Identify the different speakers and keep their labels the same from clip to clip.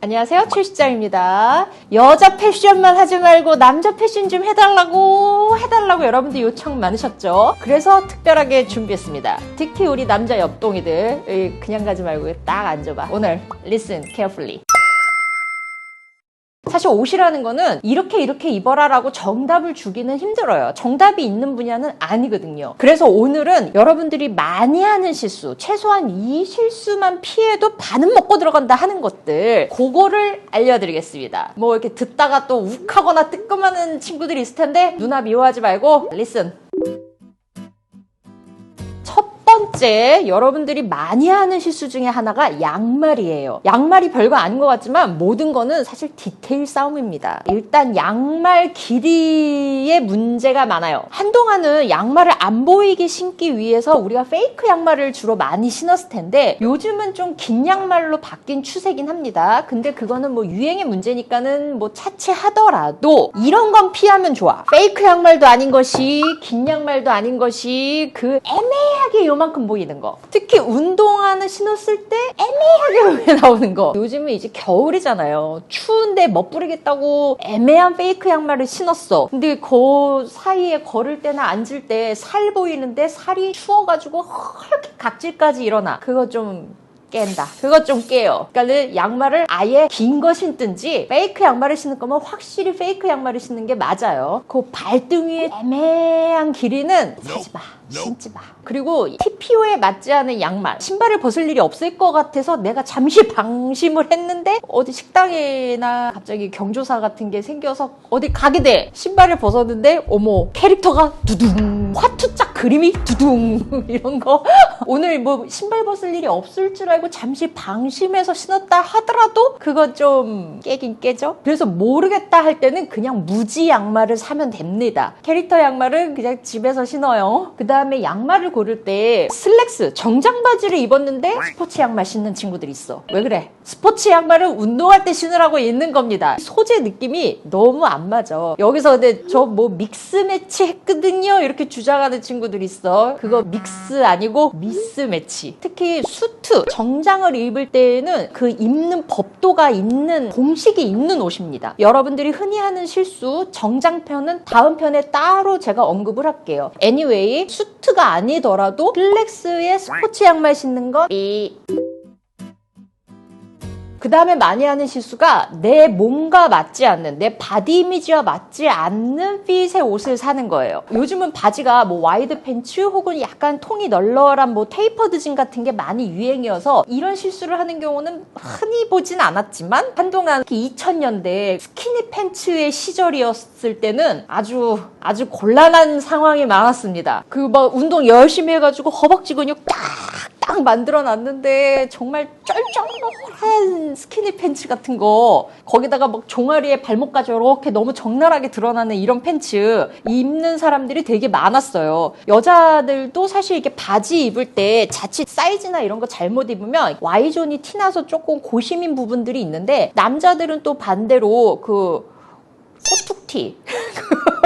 Speaker 1: 안녕하세요. 최시장입니다. 여자 패션만 하지 말고 남자 패션 좀 해달라고 해달라고 여러분들 요청 많으셨죠? 그래서 특별하게 준비했습니다. 특히 우리 남자 옆동이들 그냥 가지 말고 딱 앉아봐. 오늘 listen carefully. 사실 옷이라는 거는 이렇게 이렇게 입어라라고 정답을 주기는 힘들어요. 정답이 있는 분야는 아니거든요. 그래서 오늘은 여러분들이 많이 하는 실수, 최소한 이 실수만 피해도 반은 먹고 들어간다 하는 것들, 그거를 알려드리겠습니다. 뭐 이렇게 듣다가 또 욱하거나 뜨끔하는 친구들이 있을 텐데 누나 미워하지 말고. 첫 번째 여러분들이 많이 하는 실수 중에 하나가 양말이에요. 양말이 별거 아닌 것 같지만 모든 거는 사실 디테일 싸움입니다. 일단 양말 길이에 문제가 많아요. 한동안은 양말을 안 보이게 신기 위해서 우리가 페이크 양말을 주로 많이 신었을 텐데 요즘은 좀 긴 양말로 바뀐 추세긴 합니다. 근데 그거는 뭐 유행의 문제니까는 뭐 차치하더라도 이런 건 피하면 좋아. 페이크 양말도 아닌 것이 긴 양말도 아닌 것이 그 애매하게 요만 큼 보이는 거. 특히 운동화는 신었을 때 애매하게 나오는 거. 요즘은 이제 겨울이잖아요. 추운데 멋부리겠다고 애매한 페이크 양말을 신었어. 근데 그 사이에 걸을 때나 앉을 때 살 보이는데 살이 추워가지고 이렇게 각질까지 일어나. 그거 좀 깬다. 그것 좀 깨요. 그러니까 양말을 아예 긴 거 신든지 페이크 양말을 신을 거면 확실히 페이크 양말을 신는 게 맞아요. 그 발등위의 애매한 길이는 사지 마. 신지 마. 그리고 TPO에 맞지 않은 양말. 신발을 벗을 일이 없을 것 같아서 내가 잠시 방심을 했는데 어디 식당이나 갑자기 경조사 같은 게 생겨서 어디 가게 돼. 신발을 벗었는데 어머 캐릭터가 두둥 화투짝 그림이 두둥 이런 거 오늘 뭐 신발 벗을 일이 없을 줄 알고 잠시 방심해서 신었다 하더라도 그거 좀 깨긴 깨죠. 그래서 모르겠다 할 때는 그냥 무지 양말을 사면 됩니다. 캐릭터 양말은 그냥 집에서 신어요. 그 다음 에 양말을 고를 때 슬랙스 정장 바지를 입었는데 스포츠 양말 신는 친구들이 있어. 왜 그래? 스포츠 양말은 운동할 때 신으라고 있는 겁니다. 소재 느낌이 너무 안 맞아. 여기서 근데 저 뭐 믹스 매치 했거든요. 이렇게 주장하는 친구들이 있어. 그거 믹스 아니고 미스 매치. 특히 수트, 정장을 입을 때에는 그 입는 법도가 있는 공식이 있는 옷입니다. 여러분들이 흔히 하는 실수 정장 편은 다음 편에 따로 제가 언급을 할게요. anyway, 수 트가 아니더라도 플렉스에 스포츠 양말 신는 건 이. 그 다음에 많이 하는 실수가 내 몸과 맞지 않는, 내 바디 이미지와 맞지 않는 핏의 옷을 사는 거예요. 요즘은 바지가 뭐 와이드 팬츠 혹은 약간 통이 널널한 뭐 테이퍼드 진 같은 게 많이 유행이어서 이런 실수를 하는 경우는 흔히 보진 않았지만 한동안 2000년대 스키니 팬츠의 시절이었을 때는 아주 아주 곤란한 상황이 많았습니다. 그 막 운동 열심히 해가지고 허벅지 근육 딱 딱 만들어 놨는데 정말 쩔쩔한 스키니 팬츠 같은 거 거기다가 막 종아리에 발목까지 이렇게 너무 적나라하게 드러나는 이런 팬츠 입는 사람들이 되게 많았어요. 여자들도 사실 이게 바지 입을 때 자칫 사이즈나 이런 거 잘못 입으면 Y존이 티나서 조금 고심인 부분들이 있는데 남자들은 또 반대로 그 코툭티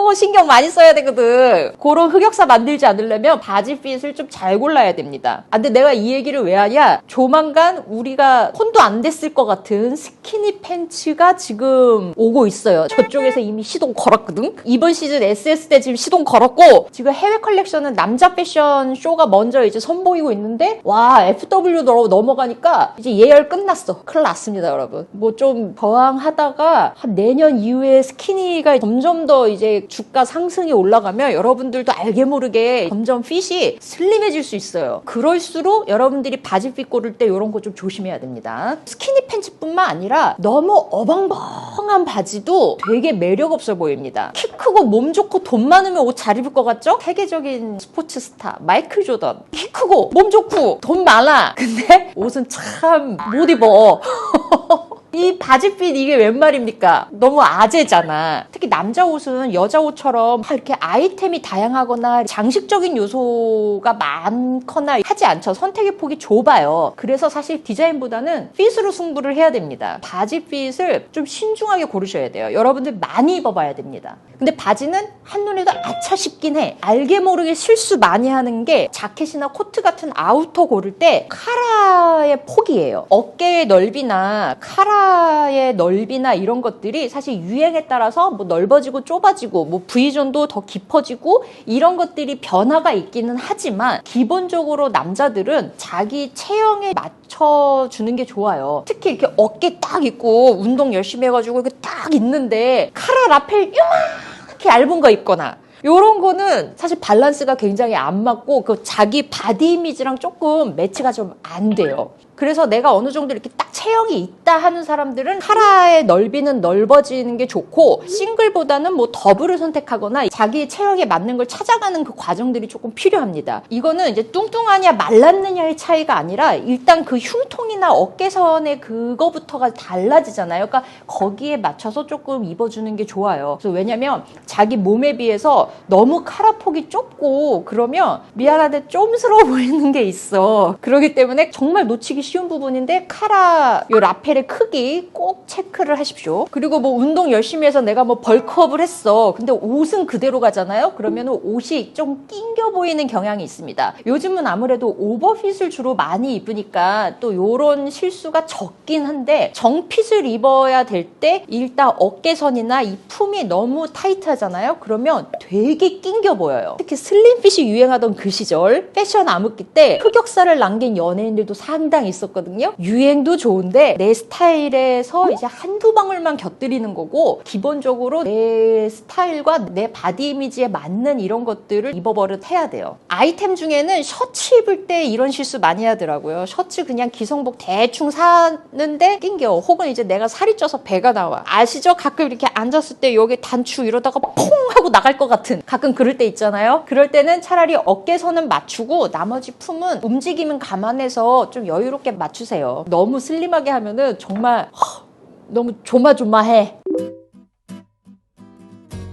Speaker 1: 그거 신경 많이 써야 되거든. 그런 흑역사 만들지 않으려면 바지 핏을 좀 잘 골라야 됩니다. 아, 근데 내가 이 얘기를 왜 하냐? 조만간 우리가 혼도 안 됐을 것 같은 스키니 팬츠가 지금 오고 있어요. 저쪽에서 이미 시동 걸었거든? 이번 시즌 SS 때 지금 시동 걸었고, 지금 해외 컬렉션은 남자 패션 쇼가 먼저 이제 선보이고 있는데, 와, FW로 넘어가니까 이제 예열 끝났어. 큰일 났습니다, 여러분. 뭐 좀 저항하다가 한 내년 이후에 스키니가 점점 더 이제 주가 상승이 올라가면 여러분들도 알게 모르게 점점 핏이 슬림해질 수 있어요. 그럴수록 여러분들이 바지 핏 고를 때 이런 거 좀 조심해야 됩니다. 스키니 팬츠뿐만 아니라 너무 어벙벙한 바지도 되게 매력 없어 보입니다. 키 크고 몸 좋고 돈 많으면 옷 잘 입을 것 같죠? 세계적인 스포츠 스타 마이클 조던 키 크고 몸 좋고 돈 많아. 근데 옷은 참 못 입어. 이 바지핏 이게 웬 말입니까? 너무 아재잖아. 특히 남자 옷은 여자 옷처럼 막 이렇게 아이템이 다양하거나 장식적인 요소가 많거나 하지 않죠. 선택의 폭이 좁아요. 그래서 사실 디자인보다는 핏으로 승부를 해야 됩니다. 바지 핏을 좀 신중하게 고르셔야 돼요. 여러분들 많이 입어봐야 됩니다. 근데 바지는 한눈에도 아차 싶긴 해. 알게 모르게 실수 많이 하는 게 자켓이나 코트 같은 아우터 고를 때 카라의 폭이에요. 어깨의 넓이나 카라 카라의 넓이나 이런 것들이 사실 유행에 따라서 뭐 넓어지고 좁아지고 뭐 V존도 더 깊어지고 이런 것들이 변화가 있기는 하지만 기본적으로 남자들은 자기 체형에 맞춰 주는 게 좋아요. 특히 이렇게 어깨 딱 있고 운동 열심히 해가지고 이렇게 딱 있는데 카라 라펠 요만하게 얇은 거 입거나 요런 거는 사실 밸런스가 굉장히 안 맞고 그 자기 바디 이미지랑 조금 매치가 좀 안 돼요. 그래서 내가 어느 정도 이렇게 딱 체형이 있다 하는 사람들은 카라의 넓이는 넓어지는 게 좋고 싱글보다는 뭐 더블을 선택하거나 자기 체형에 맞는 걸 찾아가는 그 과정들이 조금 필요합니다. 이거는 이제 뚱뚱하냐 말랐느냐의 차이가 아니라 일단 그 흉통이나 어깨선의 그거부터가 달라지잖아요. 그러니까 거기에 맞춰서 조금 입어주는 게 좋아요. 그래서 왜냐면 자기 몸에 비해서 너무 카라 폭이 좁고 그러면 미안한데 좀스러워 보이는 게 있어. 그렇기 때문에 정말 놓치기 쉬운 부분인데 카라 요 라펠의 크기 꼭 체크를 하십시오. 그리고 뭐 운동 열심히 해서 내가 뭐 벌크업을 했어. 근데 옷은 그대로 가잖아요. 그러면 옷이 좀 낑겨 보이는 경향이 있습니다. 요즘은 아무래도 오버핏을 주로 많이 입으니까 또 요런 실수가 적긴 한데 정핏을 입어야 될 때 일단 어깨선이나 이 품이 너무 타이트하잖아요. 그러면 되게 낑겨 보여요. 특히 슬림핏이 유행하던 그 시절 패션 암흑기 때 흑역사를 남긴 연예인들도 상당히 있 었거든요. 유행도 좋은데 내 스타일에서 이제 한두 방울만 곁들이는 거고 기본적으로 내 스타일과 내 바디 이미지에 맞는 이런 것들을 입어버릇 해야 돼요. 아이템 중에는 셔츠 입을 때 이런 실수 많이 하더라고요. 셔츠 그냥 기성복 대충 사는데 낑겨. 혹은 이제 내가 살이 쪄서 배가 나와. 아시죠? 가끔 이렇게 앉았을 때 여기 단추 이러다가 퐁 하고 나갈 것 같은 가끔 그럴 때 있잖아요. 그럴 때는 차라리 어깨선은 맞추고 나머지 품은 움직임은 감안해서 좀 여유롭게 맞추세요. 너무 슬림하게 하면은 정말 허, 너무 조마조마해.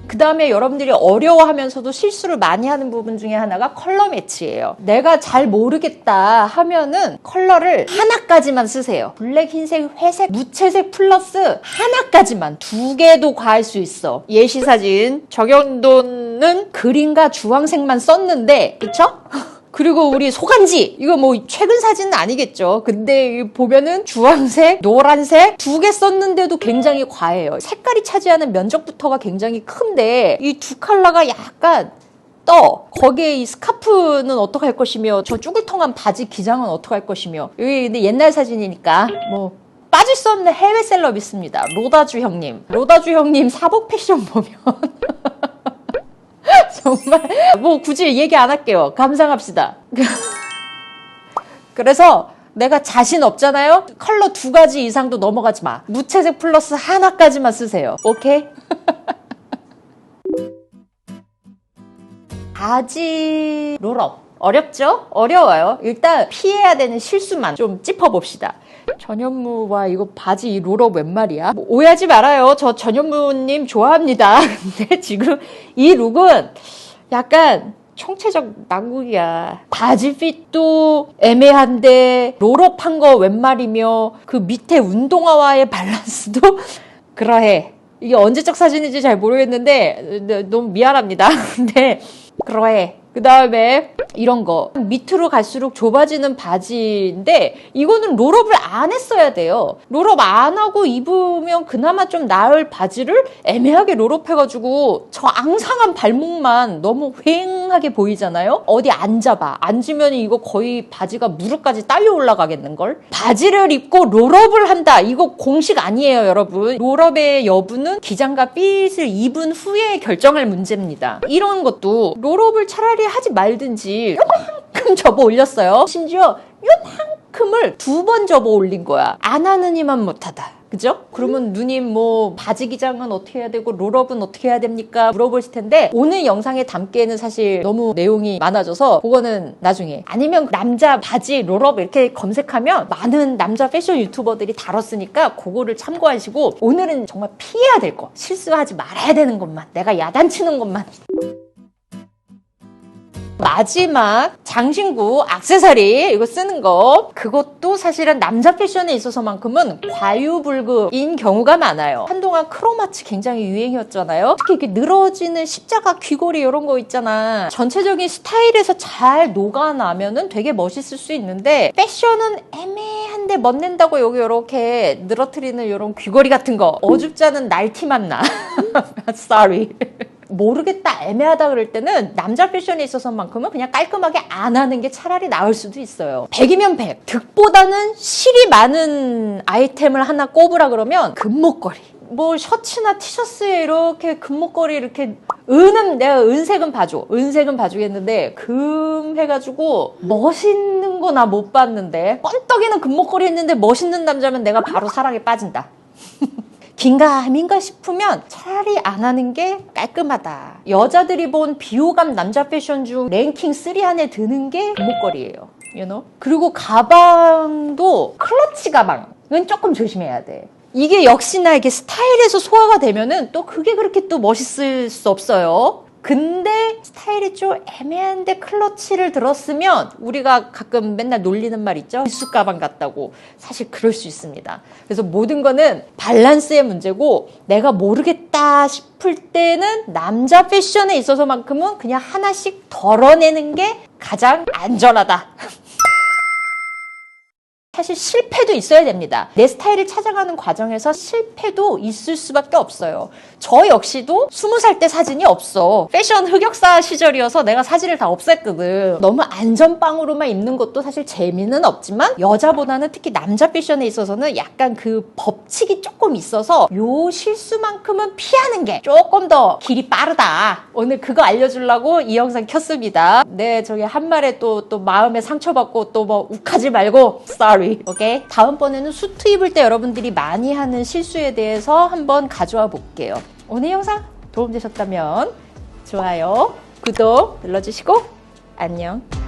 Speaker 1: 그 다음에 여러분들이 어려워하면서도 실수를 많이 하는 부분 중에 하나가 컬러 매치예요. 내가 잘 모르겠다 하면은 컬러를 하나까지만 쓰세요. 블랙, 흰색, 회색, 무채색 플러스 하나까지만 두 개도 과할 수 있어. 예시 사진 적용도는 그린과 주황색만 썼는데 그쵸? 그리고 우리 소간지 이거 뭐 최근 사진은 아니겠죠. 근데 보면은 주황색, 노란색 두 개 썼는데도 굉장히 과해요. 색깔이 차지하는 면적부터가 굉장히 큰데 이두 컬러가 약간 떠. 거기에 이 스카프는 어떻게 할 것이며 저 쭈글통한 바지 기장은 어떻게 할 것이며 여기 근데 옛날 사진이니까 뭐 빠질 수 없는 해외 셀럽 있습니다. 로다주 형님. 로다주 형님 사복 패션 보면 정말 뭐 굳이 얘기 안 할게요. 감상합시다. 그래서 내가 자신 없잖아요. 컬러 두 가지 이상도 넘어가지 마. 무채색 플러스 하나까지만 쓰세요. 오케이? 바지 롤업 어렵죠? 어려워요. 일단 피해야 되는 실수만 좀 짚어봅시다. 전현무 와 이거 바지 이 롤업 웬 말이야? 뭐 오해하지 말아요. 저 전현무님 좋아합니다. 근데 지금 이 룩은 약간 총체적 난국이야. 바지 핏도 애매한데 롤업한 거 웬 말이며 그 밑에 운동화와의 밸런스도 그러해. 이게 언제적 사진인지 잘 모르겠는데 너무 미안합니다. 근데 그러해. 그 다음에 이런 거 밑으로 갈수록 좁아지는 바지인데 이거는 롤업을 안 했어야 돼요. 롤업 안 하고 입으면 그나마 좀 나을 바지를 애매하게 롤업 해가지고 저 앙상한 발목만 너무 휑하게 보이잖아요. 어디 앉아봐. 앉으면 이거 거의 바지가 무릎까지 딸려 올라가겠는걸? 바지를 입고 롤업을 한다. 이거 공식 아니에요, 여러분. 롤업의 여부는 기장과 핏을 입은 후에 결정할 문제입니다. 이런 것도 롤업을 차라리 하지 말든지 요만큼 접어 올렸어요. 심지어 요만큼을 두 번 접어 올린 거야. 안 하는 이만 못하다. 그죠? 그러면 누님 뭐 바지 기장은 어떻게 해야 되고 롤업은 어떻게 해야 됩니까? 물어보실 텐데 오늘 영상에 담기에는 사실 너무 내용이 많아져서 그거는 나중에 아니면 남자 바지 롤업 이렇게 검색하면 많은 남자 패션 유튜버들이 다뤘으니까 그거를 참고하시고 오늘은 정말 피해야 될 거 실수하지 말아야 되는 것만 내가 야단치는 것만 마지막 장신구 악세사리 이거 쓰는 거. 그것도 사실은 남자 패션에 있어서만큼은 과유불급인 경우가 많아요. 한동안 크로마츠 굉장히 유행이었잖아요. 특히 이렇게 늘어지는 십자가 귀걸이 이런 거 있잖아. 전체적인 스타일에서 잘 녹아나면은 되게 멋있을 수 있는데 패션은 애매한 애매한데 멋낸다고 여기 이렇게 늘어뜨리는 이런 귀걸이 같은 거. 어줍지 않은 날티만 나. Sorry. 모르겠다 애매하다 그럴 때는 남자 패션에 있어서만큼은 그냥 깔끔하게 안 하는 게 차라리 나을 수도 있어요. 100이면 100 득보다는 실이 많은 아이템을 하나 꼽으라 그러면 금목걸이. 뭐 셔츠나 티셔츠에 이렇게 금목걸이 이렇게 은은 내가 은색은 봐줘. 은색은 봐주겠는데 금 해가지고 멋있는 거 나 못 봤는데 뻔떡이는 금목걸이 했는데 멋있는 남자면 내가 바로 사랑에 빠진다 긴가 아닌가 싶으면 차라리 안 하는 게 깔끔하다. 여자들이 본 비호감 남자 패션 중 랭킹 3 안에 드는 게 목걸이에요. You know? 그리고 가방도 클러치 가방은 조금 조심해야 돼. 이게 역시나 이게 스타일에서 소화가 되면은 또 그게 그렇게 또 멋있을 수 없어요. 근데 스타일이 좀 애매한데 클러치를 들었으면 우리가 가끔 맨날 놀리는 말 있죠? 일수 가방 같다고. 사실 그럴 수 있습니다. 그래서 모든 거는 밸런스의 문제고 내가 모르겠다 싶을 때는 남자 패션에 있어서만큼은 그냥 하나씩 덜어내는 게 가장 안전하다. 사실 실패도 있어야 됩니다. 내 스타일을 찾아가는 과정에서 실패도 있을 수밖에 없어요. 저 역시도 스무 살 때 사진이 없어. 패션 흑역사 시절이어서 내가 사진을 다 없앴거든. 너무 안전빵으로만 입는 것도 사실 재미는 없지만 여자보다는 특히 남자 패션에 있어서는 약간 그 법칙이 조금 있어서 요 실수만큼은 피하는 게 조금 더 길이 빠르다. 오늘 그거 알려주려고 이 영상 켰습니다. 네, 저기 한 말에 또, 또 마음에 상처받고 또 뭐 욱하지 말고 sorry. 오케이? 다음번에는 수트 입을 때 여러분들이 많이 하는 실수에 대해서 한번 가져와 볼게요. 오늘 영상 도움되셨다면 좋아요, 구독 눌러주시고 안녕.